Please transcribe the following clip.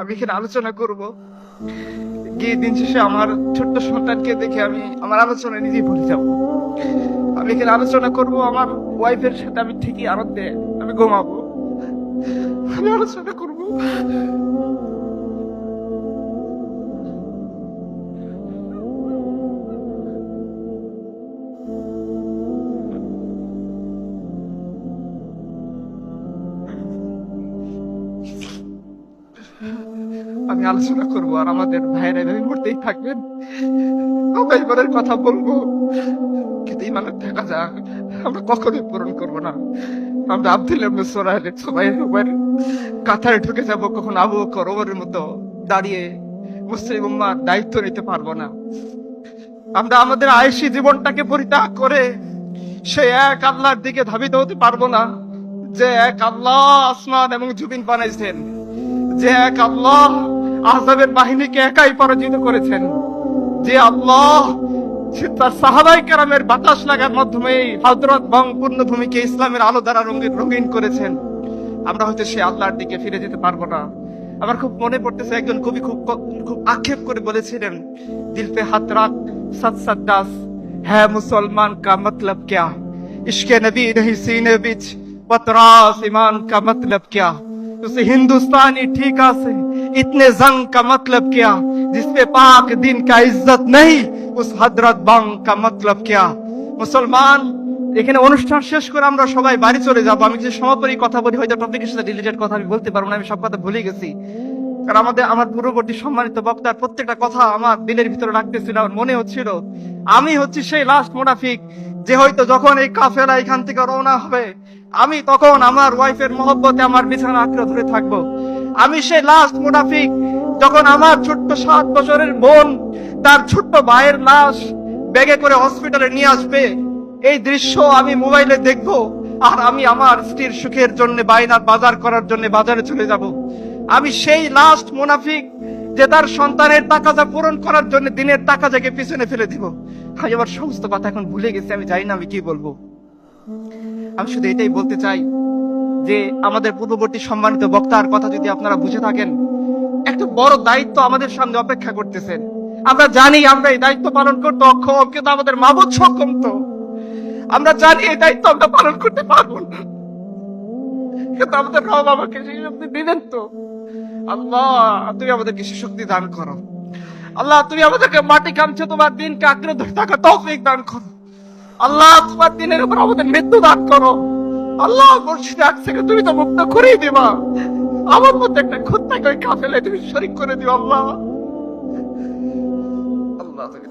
আমি এখানে আলোচনা করব। গিয়ে দিন শেষে আমার ছোট্ট সন্তানকে দেখে আমি আমার আলোচনা নিজেই ভুলে যাব। আমি এখানে আলোচনা করব, আমার ওয়াইফের সাথে আমি ঠিকই আনন্দে আমি ঘুমাবো। আমি আলোচনা করব। আমি আলোচনা করব, আর আমাদের ভাইয়েরা এভাবে মরতেই থাকবেন। আমরা এবারের কথা বলব, কিন্তু ইমানের থাকা যাক আমরা কখনোই পূরণ করব না। আমরা আব্দুল সোরাইলের সবাই সবাই কাতারে ঢুকে যাব, কখন আবু বকর ওমরের মতো দাঁড়িয়ে মুসলিম উম্মার দায়িত্ব নিতে পারব না। আমরা আমাদের আয়েসি জীবনটাকে পরিত্যাগ করে সে এক আল্লাহর দিকে ধাবিত হতে পারব না। যে এক আল্লাহ আসমান এবং জুবিন বানাইছেন, যে এক আল্লাহ আজাদের বাহিনীকে একাই পরাজিত করেছেন? যে আল্লাহ তার সাহাবাই কেরামের বাতাস লাগার মাধ্যমে হজরত বংপূর্ণ ভূমিকে ইসলামের আলো দ্বারা রঙিন রঙিন করেছেন। আমরা হয়তো সে আল্লাহর দিকে ফিরে যেতে পারব না। আমার খুব মনে পড়তেছে, একজন কবি খুব খুব আক্ষেপ করে বলেছিলেন দিলপে হাত রাখ হ্যাঁ মুসলমান কা মতলব ক্যা? ইশকে নবী নহি সিনে বিচ পতরাস ইমান কা মতলব ক্যা? उसे हिंदुस्तानी ठीका से इतने जंग का मतलब क्या जिसपे पाक दिन का इज्जत नहीं उस हजरत बंग का मतलब क्या মুসলমান এখানে অনুষ্ঠান শেষ করে আমরা সবাই বাড়ি চলে যাব আমি যে সমাপনী কথা বলি হয়তো টপিকের সাথে রিলেটেড কথা আমি বলতে পারবো না আমি সব কথা ভুলে গেছি কারণ আমাদের, আমার পূর্ববর্তী সম্মানিত বক্তার প্রত্যেকটা কথা আমার দিলের ভিতরে রাখতেছিল আমার মনে হচ্ছিল আমি হচ্ছি সেই লাস্ট মোনাফিক যে হয়তো যখন এই কাফেলা এখান থেকে রওনা হবে, আমি তখন আমার ওয়াইফের মহব্বতে আমার বিছানা আঁকড়ে ধরে থাকব। আমি সেই লাস্ট মুনাফিক যখন আমার ছোট্ট সাত বছরের বোন তার ছোট্ট ভাইয়ের লাশ ব্যাগে করে হসপিটালে নিয়ে আসবে, এই দৃশ্য আমি মোবাইলে দেখব। আর আমি আমার স্ত্রীর সুখের জন্য বাইনার বাজার করার জন্য বাজারে চলে যাব। আমি সেই লাস্ট মুনাফিক যে তার সন্তানের যা পূরণ করার জন্য দিনের টাকা যাকে পিছনে ফেলে দিব। আমি আমার সমস্ত কথা এখন ভুলে গেছি, আমি জানি না আমি কি বলব। আমি শুধু এটাই বলতে চাই যে আমাদের পূর্ববর্তী সম্মানিত বক্তার কথা যদি আপনারা বুঝে থাকেন, একটা বড় দায়িত্ব আমাদের সামনে অপেক্ষা করতেছেন। আমরা জানি আমরা এই দায়িত্ব পালন করতে অক্ষম, কিন্তু আমাদের মাবুদ সক্ষম তো। আমরা জানি এই দায়িত্ব আমরা পালন করতে পারব না। কিন্তু আমাদের রব আমাকে সেই শক্তি দিলেন তো। আল্লাহ, তুমি আমাদেরকে সে শক্তি দান করো। আল্লাহ, তুমি আমাদেরকে মাটি কামছে তোমার দিনকে আঁকড়ে ধরে থাকা তৌফিক দান করো। আল্লাহ, তোমার দিনের উপর আমাদের মৃত্যু দান করো। আল্লাহ মসজিদে থেকে তুমি তো মুক্ত করেই দিবা। আমার মধ্যে একটা খুঁতটাকে ওই কাফেলে তুমি শরিক করে দিও, আল্লাহ। আল্লাহ তুমি।